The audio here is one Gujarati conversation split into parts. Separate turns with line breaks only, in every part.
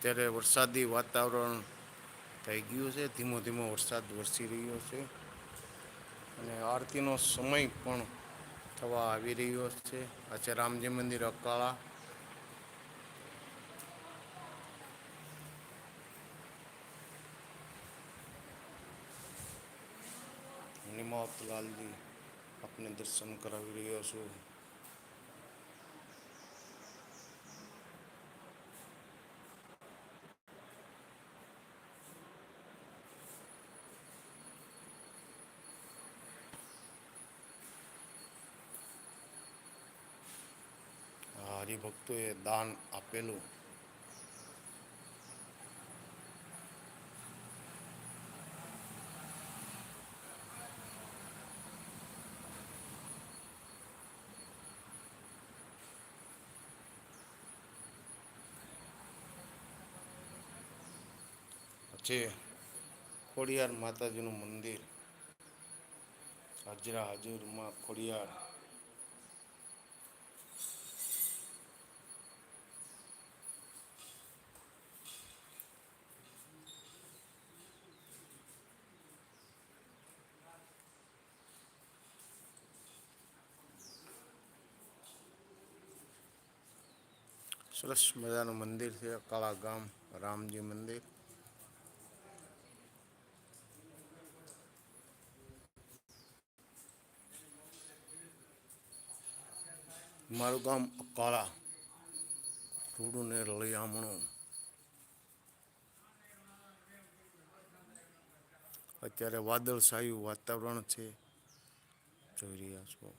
અત્યારે વરસાદી વાતાવરણ થઈ ગયું છે. ધીમો ધીમો વરસાદ વરસી રહ્યો છે અને આરતીનો સમય પણ થવા આવી રહ્યો છે. આ રામજી મંદિર અકાળા નિમાવતલાલજી આપને દર્શન કરાવી રહ્યો છું. આ હરિભક્તોએ દાન આપેલું. છે ખોડિયાર માતાજીનું મંદિર. હાજરા હાજુરમાં ખોડિયાર સરસ મજાનું મંદિર છે, કાળા ગામ, રામજી મંદિર. મારું ગામ અકાળા. રૂડું ને રળિયામણું અત્યારે વાદળછાયું વાતાવરણ છે. જોઈ રહ્યા છો.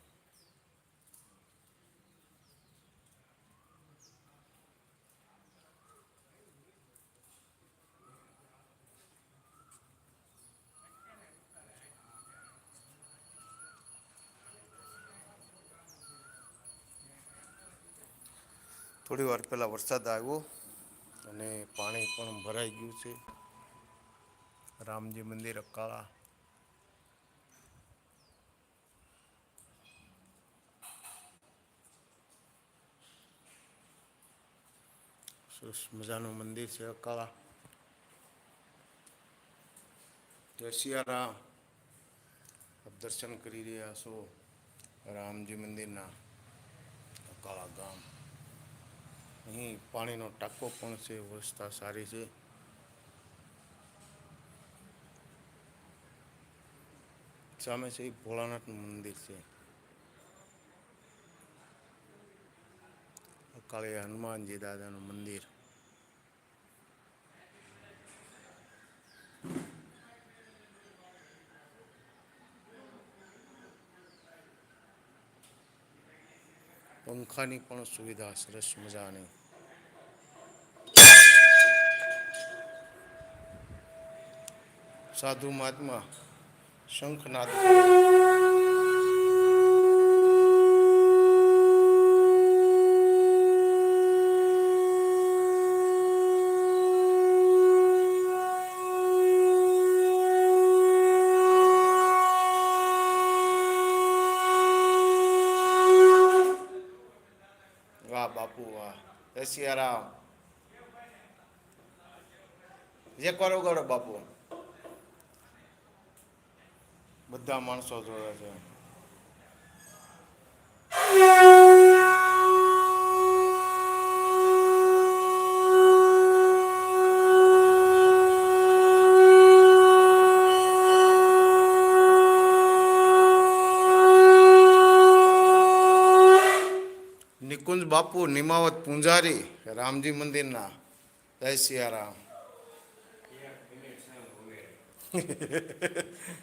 થોડી વાર પહેલાં વરસાદ આવ્યો અને પાણી પણ ભરાઈ ગયું છે. રામજી મંદિર અકાળા. સરસ મજાનું મંદિર છે અકાળા. જય દર્શન કરી રહ્યા છો રામજી મંદિરના અકાળા ગામ. અહીં પાણીનો ટાંકો પણ છે, વ્યવસ્થા સારી છે. સામે છે એ ભોળાનાથનું મંદિર છે. અકાળે હનુમાનજી દાદાનું મંદિર. પંખાની પણ સુવિધા, સરસ મજાની. સાધુ મહાત્મા શંખનાદ. બાપુ વાહ. જય સિયારામ. જે કરો કરો બાપુ. બધા માણસો જોડે છે. નિકુંજ બાપુ નિમાવત પૂંજારી રામજી મંદિરના. જય સિયારામ.